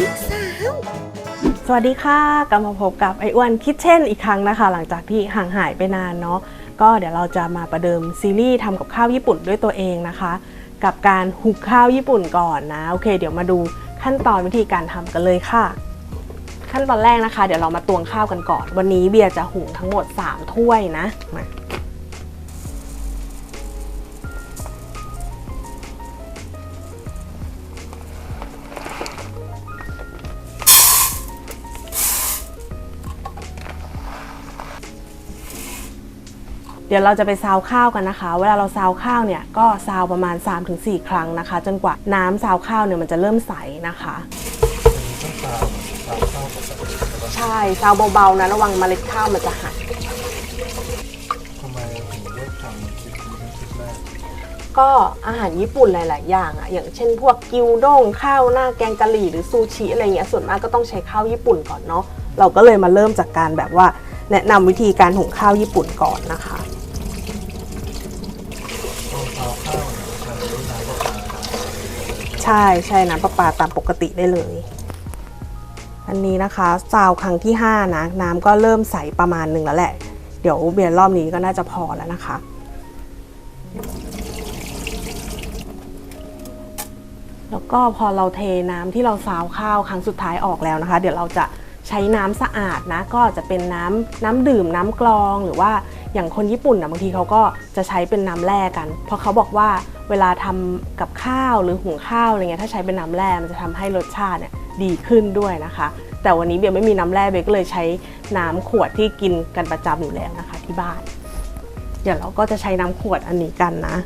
พี่สาว สวัสดีค่ะกลับมาพบกับไออ้วนคิดเช่นอีกครั้งนะคะ หลังจากที่ห่างหายไปนานเนาะก็เดี๋ยวเราจะมาประเดิมซีรีส์ทำกับข้าวญี่ปุ่นด้วยตัวเองนะคะ กับการหุงข้าวญี่ปุ่นก่อนนะ โอเค เดี๋ยวมาดูขั้นตอนวิธีการทำกันเลยค่ะ ขั้นตอนแรกนะคะ เดี๋ยวเรามาตวงข้าวกันก่อน วันนี้เบียร์จะหุงทั้งหมด 3 ถ้วยนะมา เดี๋ยวเราจะไปซาวข้าวกันนะคะ เวลาเราซาวข้าวเนี่ยก็ซาวประมาณ 3-4 ครั้งนะคะ จนกว่าน้ำซาวข้าวเนี่ยมันจะเริ่มใสนะคะต้องตามตามเข้าปกติใช่ปะใช่ซาวเบาๆนะระวังเมล็ดข้าวมันจะหักทำไมถึงเลือกทำคลิปนี้เป็นคลิปแรกก็อาหารญี่ปุ่นหลาย ๆ อย่างอะอย่างเช่นพวกกิวด้งข้าวหน้าแกงกะหรี่หรือซูชิอะไรเงี้ยส่วนมากก็ต้องใช้ข้าวญี่ปุ่นก่อนเนาะเราก็เลยมาเริ่มจากการแบบว่าแนะนำวิธีการหุงข้าวญี่ปุ่นก่อนนะคะ ต้องเอาข้าวเนี่ยใช้น้ำประปา ใช่ใช่น้ำประปาตามปกติได้เลย อันนี้นะคะซาวครั้งที่ 5 นะ น้ำก็เริ่มใสประมาณหนึ่งแล้วแหละ เดี๋ยวเบียร์รอบนี้ก็น่าจะพอแล้วนะคะแล้วก็พอเราเทน้ำที่เราซาวข้าวครั้งสุดท้ายออกแล้วนะคะ เดี๋ยวเราจะใช้น้ำสะอาดนะ ก็จะเป็นน้ำน้ำดื่มน้ำกรองหรือว่า อย่างคนญี่ปุ่นนะบางทีเขาก็จะใช้เป็นน้ำแร่กัน เพราะเขาบอกว่าเวลาทำกับข้าวหรือหุงข้าวอะไรเงี้ยถ้าใช้เป็นน้ำแร่มันจะทำให้รสชาติเนี่ยดีขึ้นด้วยนะคะ แต่วันนี้เบียร์ไม่มีน้ำแร่เบียร์ก็เลยใช้น้ำขวดที่กินกันประจำอยู่แล้วนะคะที่บ้าน เดี๋ยวเราก็จะใช้น้ำขวดอันนี้กันนะ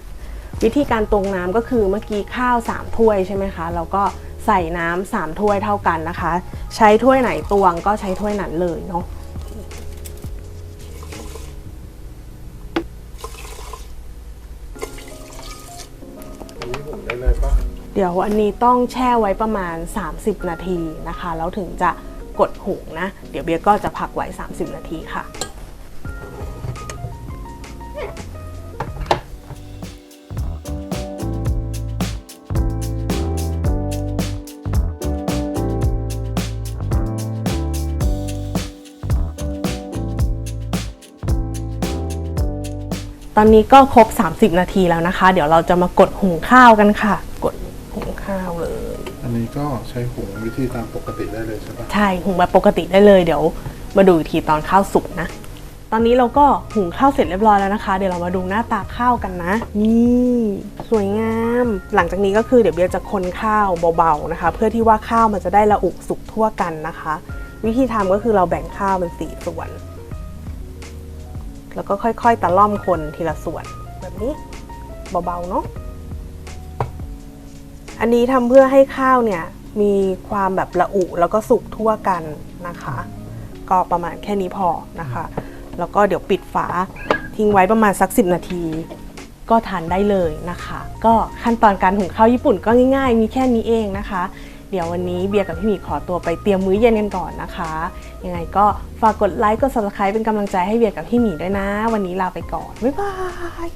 วิธีการตวงน้ำก็คือเมื่อกี้ข้าว 3 ถ้วยใช่ไหมคะเราก็ใส่น้ำสามถ้วยเท่ากันนะคะ ใช้ถ้วยไหนตวงก็ใช้ถ้วยนั้นเลยเนาะ เดี๋ยวอันนี้ต้องแช่ไว้ประมาณ 30 นาทีนะคะ แล้วถึงจะกดหุงนะ เดี๋ยวเบียร์ก็จะพักไว้ 30 นาทีค่ะตอนนี้ก็ครบ 30 นาทีแล้วนะคะ เดี๋ยวเราจะมากดหุงข้าวกันค่ะ นนี้ก็ใช้หุงวิธีตามปกติได้เลยใช่ปะใช่หุงแบบปกติได้เลยเดี๋ยว มาดูอีกทีตอนข้าวสุกนะ ตอนนี้เราก็หุงข้าวเสร็จเรียบร้อยแล้วนะคะ เดี๋ยวเรามาดูหน้าตาข้าวกันนะ นี่สวยงาม หลังจากนี้ก็คือเดี๋ยวเบียร์จะคนข้าวเบาๆนะคะ เพื่อที่ว่าข้าวมันจะได้ละอุสุกทั่วกันนะคะ วิธีทำก็คือเราแบ่งข้าวเป็นสี่ส่วน แล้วก็ค่อยๆตะล่อมคนทีละส่วนแบบนี้เบาๆเนาะ อันนี้ทำเพื่อให้ข้าวเนี่ยมีความแบบละอุแล้วก็สุกทั่วกันนะคะ ก็ประมาณแค่นี้พอนะคะ แล้วก็เดี๋ยวปิดฝาทิ้งไว้ประมาณสัก 10 นาที ก็ทานได้เลยนะคะ ก็ขั้นตอนการหุงข้าวญี่ปุ่นก็ง่ายๆ มีแค่นี้เองนะคะ เดี๋ยววันนี้เบียร์กับพี่หมีขอตัวไปเตรียมมื้อเย็นกันก่อนนะคะ ยังไงก็ฝากกดไลค์กด subscribe เป็นกำลังใจให้เบียร์กับพี่หมีด้วยนะ วันนี้ลาไปก่อน บ๊ายบาย